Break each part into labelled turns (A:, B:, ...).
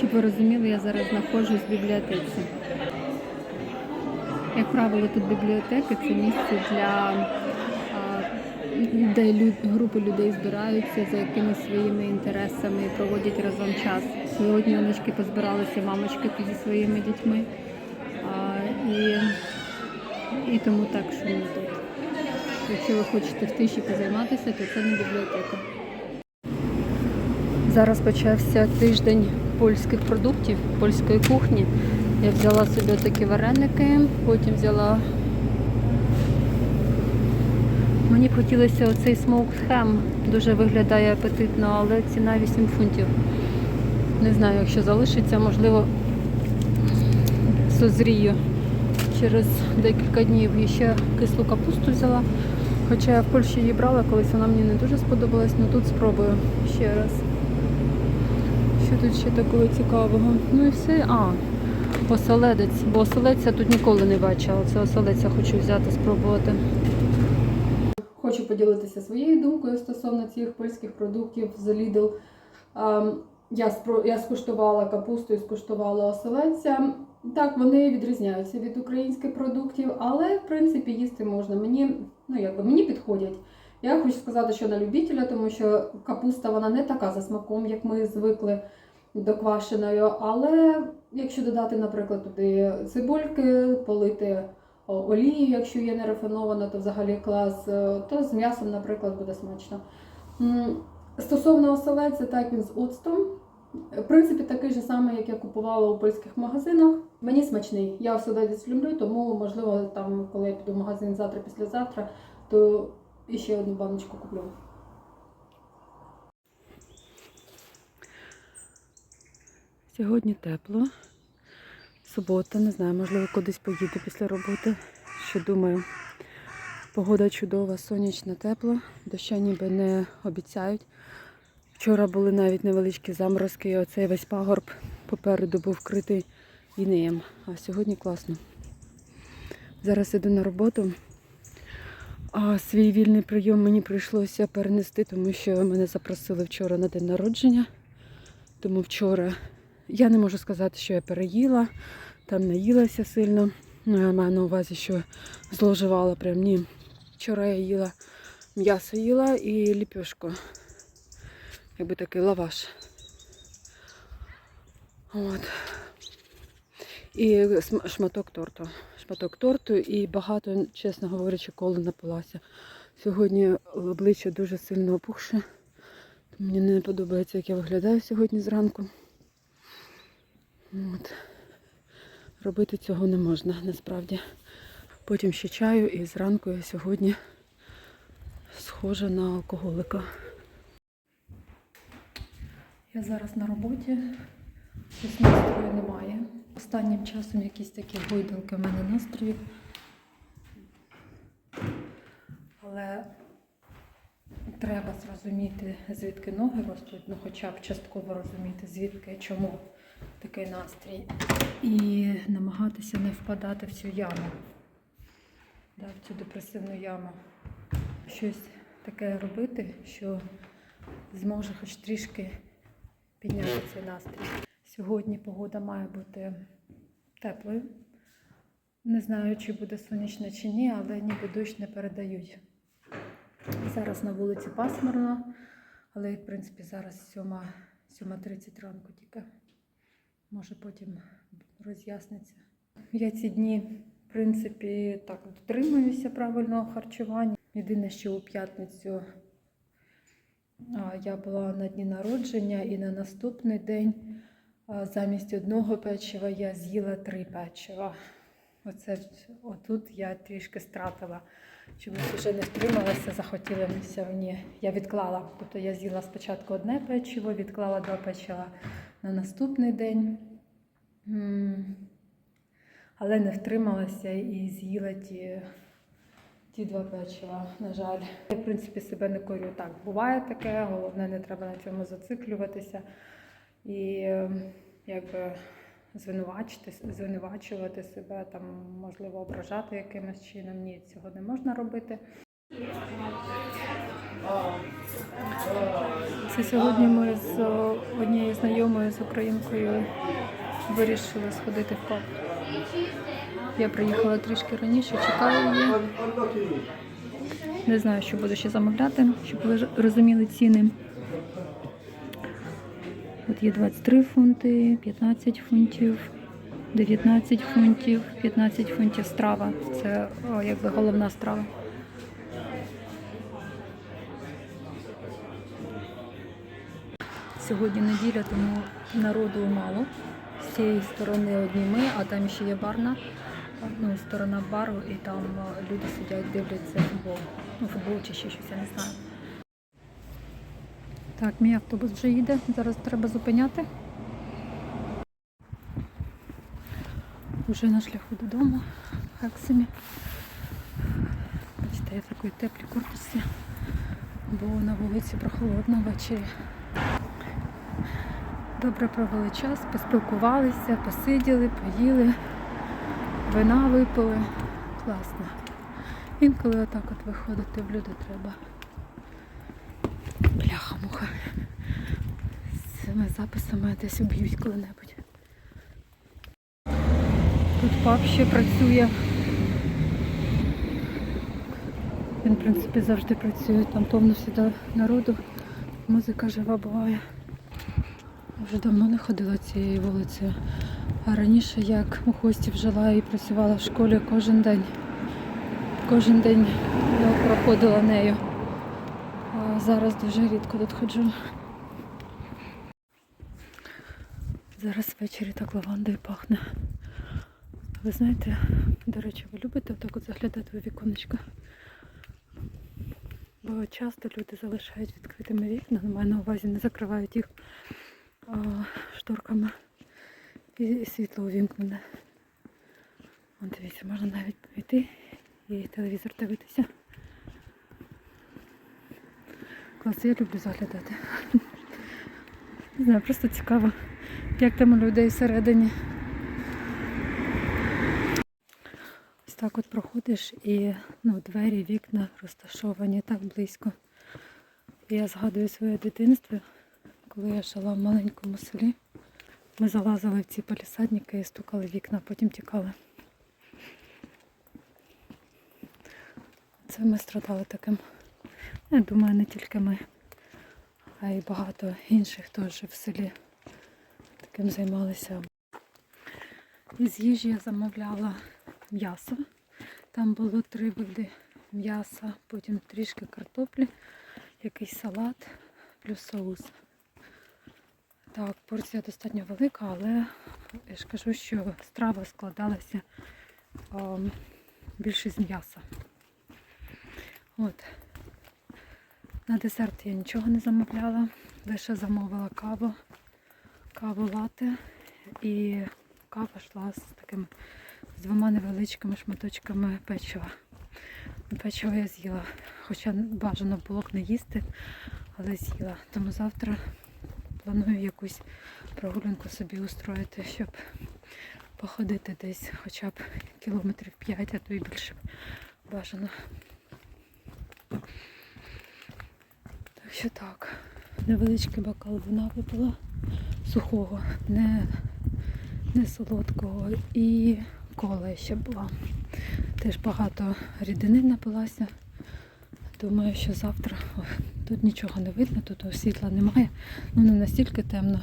A: Щоб ви розуміли, я зараз знаходжусь в бібліотеці. Як правило, тут бібліотеки це місце для де лю- групи людей збираються за якимись своїми інтересами і проводять разом час. Сьогодні онучки позбиралися мамочки тут зі своїми дітьми. А, і, і тому так шумно тут. Якщо ви хочете в тиші позайматися, то це не бібліотека. Зараз почався тиждень польських продуктів, польської кухні. Я взяла собі такі вареники, потім взяла. Мені б хотілося оцей smoked ham. Дуже виглядає апетитно, але ціна 8 фунтів. Не знаю, якщо залишиться, можливо, созрію через декілька днів. І ще кислу капусту взяла. Хоча я в Польщі її брала, колись вона мені не дуже сподобалась, але тут спробую ще раз. Що тут ще такого цікавого? Ну і все. А, оселедець. Бо оселедця я тут ніколи не бачила. Це оселедця хочу взяти, спробувати. Хочу поділитися своєю думкою стосовно цих польських продуктів з Lidl. Я, я скуштувала капусту і скуштувала оселедця. Так, вони відрізняються від українських продуктів, але в принципі їсти можна. Мені, ну, якби, мені підходять. Я хочу сказати, що на любителя, тому що капуста вона не така за смаком, як ми звикли до квашеної. Але якщо додати, наприклад, туди цибульки, полити олію, якщо є не рафінована, то взагалі клас, е, то з м'ясом, наприклад, буде смачно. Стосовно оселедця, так він з оцтом. В принципі, такий же самий, як я купувала у польських магазинах. Мені смачний. Я оселедець люблю, тому можливо, там, коли я піду в магазин завтра, післязавтра, то іще одну баночку куплю. Сьогодні тепло. Субота, не знаю, можливо, кудись поїду після роботи. Що думаю, погода чудова, сонячна, тепла, доща ніби не обіцяють. Вчора були навіть невеличкі заморозки, і оцей весь пагорб попереду був вкритий інеєм. А сьогодні класно. Зараз іду на роботу. А свій вільний прийом мені прийшлося перенести, тому що мене запросили вчора на день народження. Тому вчора я не можу сказати, що я переїла, там наїлася сильно. Ну, я маю на увазі, що зловживала прям ні. Вчора я їла м'ясо їла і ліпешку. Якби такий лаваш. От. І шматок торту. Шматок торту і багато, чесно говорячи, коли напилася. Сьогодні обличчя дуже сильно опухше. Мені не подобається, як я виглядаю сьогодні зранку. От. Робити цього не можна насправді. Потім ще чаю і зранку я сьогодні схожа на алкоголика. Я зараз на роботі, щось настрою немає. Останнім часом якісь такі гойдалки в мене настрої. Але треба зрозуміти, звідки ноги ростуть, ну хоча б частково розуміти, звідки, чому такий настрій. І намагатися не впадати в цю яму, да, в цю депресивну яму. Щось таке робити, що зможе хоч трішки підняти цей настрій. Сьогодні погода має бути теплою. Не знаю, чи буде сонячно чи ні, але ніби дощ не передають. Зараз на вулиці пасмурно, але в принципі зараз 7, 7.30 ранку тільки. Може потім роз'ясниться. Я ці дні, в принципі, так дотримуюся правильного харчування. Єдине, що у п'ятницю я була на дні народження і на наступний день замість одного печива я з'їла три печива. Оце отут я трішки стратила. Чомусь вже не втрималася, захотілося мені. Я відклала. Тобто я з'їла спочатку одне печиво, відклала два печива на наступний день. Але не втрималася і з'їла ті, ті два печива, на жаль. Я, в принципі, себе не корю. Так, буває таке, головне, не треба на цьому зациклюватися. І е, якби звинувачити, звинувачувати себе, там, можливо, ображати якимось чином. Ні, цього не можна робити. Це сьогодні ми з однією знайомою з українкою вирішили сходити в паб. Я приїхала трішки раніше, чекаю її. Не знаю, що буду ще замовляти, щоб ви розуміли ціни. От є 23 фунти, 15 фунтів, 19 фунтів, 15 фунтів страва. Це о, якби головна страва. Сьогодні неділя, тому народу мало. З цієї сторони одні ми, а там ще є барна. Ну, сторона бару, і там люди сидять, дивляться футбол. Ну, футбол чи ще щось, я не знаю. Так, мій автобус вже їде. Зараз треба зупиняти. Вже на шляху додому в Хексимі. Бачите, я в такій теплій куртці, бо на вулиці прохолодно ввечері. Добре провели час, поспілкувалися, посиділи, поїли, вина випили. Класно. Інколи отак от виходити в люди треба. Бляха-муха. З цими записами десь уб'ють коли-небудь. Тут паб ще працює. Він, в принципі, завжди працює. Там повно всіда народу. Музика жива буває. Вже давно не ходила цією вулицею. А раніше, як у хостів жила і працювала в школі кожен день. Кожен день я проходила нею. Зараз дуже рідко тут ходжу. Зараз ввечері так лавандою пахне. Ви знаєте, до речі, ви любите отак от заглядати у віконечко? Бо часто люди залишають відкритими вікна, на мене на увазі не закривають їх а, шторками і світло увімкнене. Дивіться, можна навіть піти і телевізор дивитися. Клас, я люблю заглядати. Не знаю, просто цікаво, як там у людей всередині. Ось так от проходиш і ну, двері, вікна розташовані так близько. Я згадую своє дитинство, коли я жила в маленькому селі. Ми залазили в ці палісадники і стукали вікна, потім тікали. Це ми страдали таким. Я думаю, не тільки ми, а й багато інших теж в селі таким займалися. Із їжі я замовляла м'ясо. Там було три види м'яса, потім трішки картоплі, якийсь салат, плюс соус. Так, порція достатньо велика, але я ж кажу, що страва складалася а, більше з м'яса. От. На десерт я нічого не замовляла, лише замовила каву, каву лате і кава йшла з такими з двома невеличкими шматочками печива. Печиво я з'їла, хоча бажано було б не їсти, але з'їла. Тому завтра планую якусь прогулянку собі устроїти, щоб походити десь хоча б кілометрів 5, а то і більше бажано. Так що так, невеличкий бокал вина випила сухого, не, не солодкого і кола ще була. Теж багато рідини напилася. Думаю, що завтра тут нічого не видно, тут світла немає. Ну не настільки темно,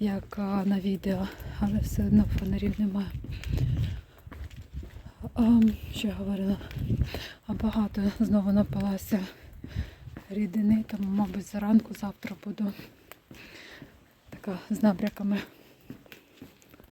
A: як на відео, але все одно фонарів немає. А, що я говорила? А багато знову напилася рідини, тому, мабуть, зранку завтра буду така з набряками